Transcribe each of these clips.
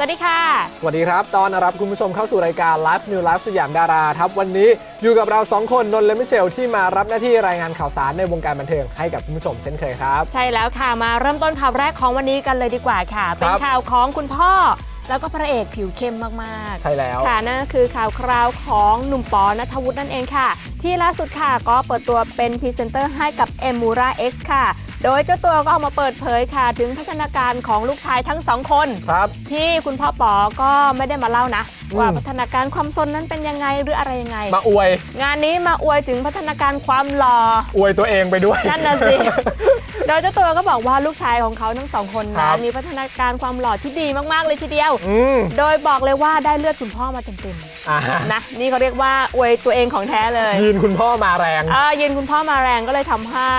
สวัสดีค่ะ สวัสดีครับ ตอนรับคุณผู้ชมเข้าสู่รายการ Live New Live สยามดาราครับวันนี้อยู่กับเรา 2 คนนนท์และมิเชลที่มารับหน้าที่รายงานข่าวสารในวงการบันเทิงให้กับคุณผู้ชมเช่นเคยครับ ใช่แล้วค่ะมาเริ่มต้นข่าวแรกของวันนี้กันเลยดีกว่าค่ะ เป็นครับข่าวของคุณพ่อ แล้วก็พระเอกผิวเข้มมากใช่แล้วๆค่ะนั่นก็คือข่าวคราวของหนุ่มปอนัทวุฒินั่นเองค่ะ ที่ล่าสุดค่ะก็เปิดตัวเป็นพรีเซนเตอร์ให้กับ e m u r a X ค่ะ โดยเจ้าตัวก็ออกมาเปิดเผยค่ะ ถึงพัฒนาการของลูกชายทั้งสองคน ครับ ที่คุณพ่อปอก็ไม่ได้มาเล่านะ อืม ว่าพัฒนาการความซนนั้นเป็นยังไงหรืออะไรยังไง มาอวย งานนี้มาอวยถึงพัฒนาการความหล่ออวยตัวเองไปด้วย นั่นน่ะสิ โดยเจ้าตัวก็บอกว่าลูกชายของเขาทั้งสองคนครันะบ มีพัฒนาการความหล่อที่ดีมากๆเลยทีเดียว อืมโดยบอกเลยว่าได้เลือดคุณพ่อมาเต็มอ่าๆนะนี่เขาเรียกว่าอวยตัวเองของแท้เลยยืนคุณพ่อมาแรง เออยืนคุณพ่อมาแรงก็เลยทำให้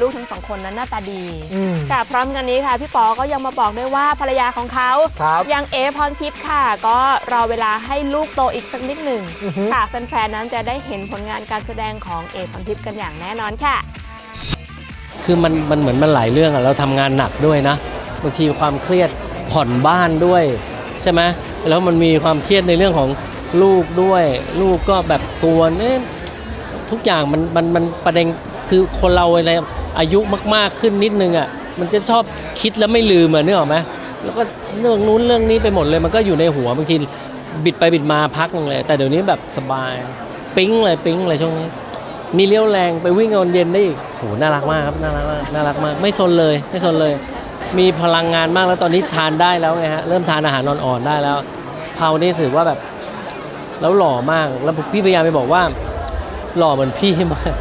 ลูกทั้งสองคนนั้นหน้าตาดี อืมค่ะพร้อมกันนี้ค่ะ พี่ปอก็ยังมาบอกด้วยว่าภรรยาของเขาครับยังเอพรทิพย์ค่ะ ก็รอเวลาให้ลูกโตอีกสักนิดหนึ่งอือฮึ ค่ะแฟนๆนั้นจะได้เห็นผลงานการแสดงของเอพรทิพย์กันอย่างแน่นอนค่ะ คือมันมันเหมือนมันหลายเรื่องอะเราทำงานหนักด้วยนะบางทีความเครียดผ่อนบ้านด้วยใช่ไหมแล้วมันมีความเครียดในเรื่องของลูกด้วย ลูกก็แบบกลัวเนี่ยทุกอย่างมันมันมันประเด็นคือคนเราในอายุมากๆขึ้นนิดนึงอะมันจะชอบคิดแล้วไม่ลืมอะนึกออกไหมแล้วก็เรื่องนู้นเรื่องนี้ไปหมดเลย มันก็อยู่ในหัวบางทีบิดไปบิดมาพักนึงเลย แต่เดี๋ยวนี้แบบสบาย ปิ๊งเลยปิ๊งเลยช่วงนี้ มีเลี้ยวแรงไปวิ่งตอนเย็นได้อีกโหน่ารักมากครับน่ารักมากน่ารักมากไม่สนเลยไม่สนเลย มีพลังงานมากแล้วตอนนี้ทานได้แล้วไงฮะเริ่มทานอาหารอ่อนๆได้แล้วเผานี่ถือว่าแบบแล้วหล่อมากแล้วพี่พยายามไปบอกว่า หล่อเหมือนพี่มาก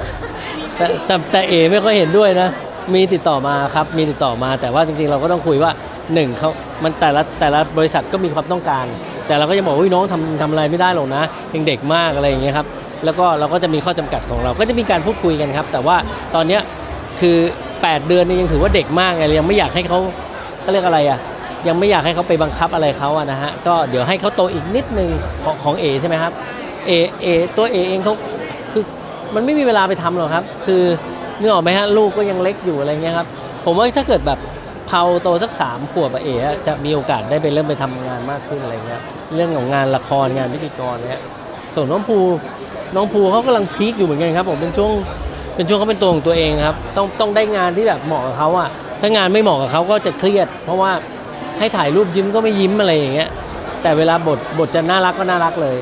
แต่แต่แต่เอไม่ค่อยเห็นด้วยนะ มีติดต่อมาครับมีติดต่อมา แต่ว่าจริงๆเราก็ต้องคุยว่าหนึ่งเขามันแต่ละแต่ละบริษัทก็มีความต้องการ แต่เราก็ยังบอกว่าน้องทำทำอะไรไม่ได้หรอกนะยังเด็กมากอะไรอย่างเงี้ยครับ แล้วก็เราก็จะมีข้อจำกัดของเรา ก็จะมีการพูดคุยกันครับ แต่ว่าตอนนี้คือ 8 เดือนนี่ยังถือว่าเด็กมากไงยังไม่อยากให้เขาก็เรียกอะไรอะยังไม่อยากให้เขาไปบังคับอะไรเขาอะนะฮะก็เดี๋ยวให้เขาโตอีกนิดนึงของของเอใช่ไหมครับเอเอตัวเอเองเขาคือมันไม่มีเวลาไปทำหรอกครับ คือนึกออกไหมฮะลูกก็ยังเล็กอยู่อะไรเงี้ยครับผมว่าถ้าเกิดแบบเผาโตสักสามขวบเอ๋จะมีโอกาสได้ไปเริ่มไปทำงานมากขึ้นอะไรเงี้ยเรื่องของงานละครงานพิธีกรเนี้ยส่วนน้องภู น้องภูเขากำลังพีคอยู่เหมือนกันครับผมเป็นช่วงเป็นช่วงเขาเป็นตัวของตัวเองครับต้องต้องได้งานที่แบบเหมาะกับเขาอะถ้างานไม่เหมาะกับเขาก็จะเครียด เพราะว่าให้ถ่ายรูปยิ้มก็ไม่ยิ้มอะไรอย่างเงี้ยแต่เวลาบทบทจะน่ารักก็น่ารักเลย